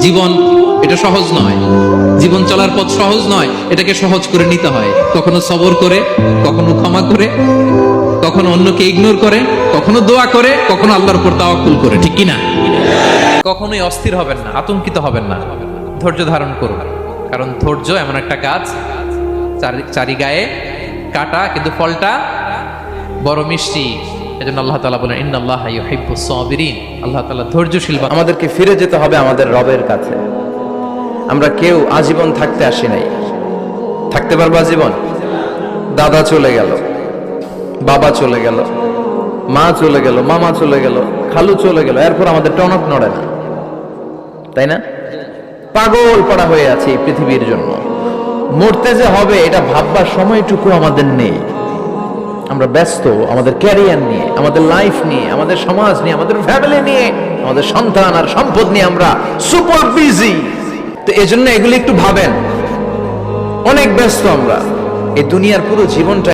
জীবন এটা সহজ নয়। জীবন চলার পথ সহজ নয়, এটাকে সহজ করে নিতে হয়। কখনো সবর করে, কখনো ক্ষমা করে, কখনো অন্যকে ইগনোর করে, কখনো দোয়া করে, কখনো আল্লাহর উপর তাওয়াক্কুল করে, ঠিক কি না কখনোই অস্থির হবেন না, আতঙ্কিত হবেন না। ধৈর্য ধারণ করুন। কারণ ধৈর্য এমন একটা গাছ চারি- চারি গায়ে কাটা, কিন্তু ফলটা বড় মিষ্টি। এজন্য আল্লাহ তাআলা বলেন, ইন্নাল্লাহা ইউহিব্বুস সাবিরিন। আল্লাহ তাআলা ধৈর্যশীল আমাদেরকে ফিরে যেতে হবে আমাদের রবের কাছে। আমরা কেউ আজীবন থাকতে আসি নাই। থাকতে পারব আজীবন? দাদা চলে গেল, বাবা চলে গেল, মা চলে গেল, মামা চলে গেল, খালু চলে গেল। এরপর আমাদের টনক নড়ে না। তাই না? পাগল পড়া হয়ে আছে এই পৃথিবীর জন্য। মরতে যে হবে, এটা ভাববার সময়টুকু আমাদের নেই। আমরা ব্যস্ত, আমাদের ক্যারিয়ার নিয়ে, আমাদের লাইফ নিয়ে, আমাদের সমাজ নিয়ে, আমাদের ফ্যামিলি নিয়ে, আমাদের সন্তান আর সম্পদ নিয়ে আমরা সুপার বিজি তো এজন্য এগুলি একটু ভাবেন। অনেক ব্যস্ত আমরা। এই দুনিয়ার পুরো জীবনটা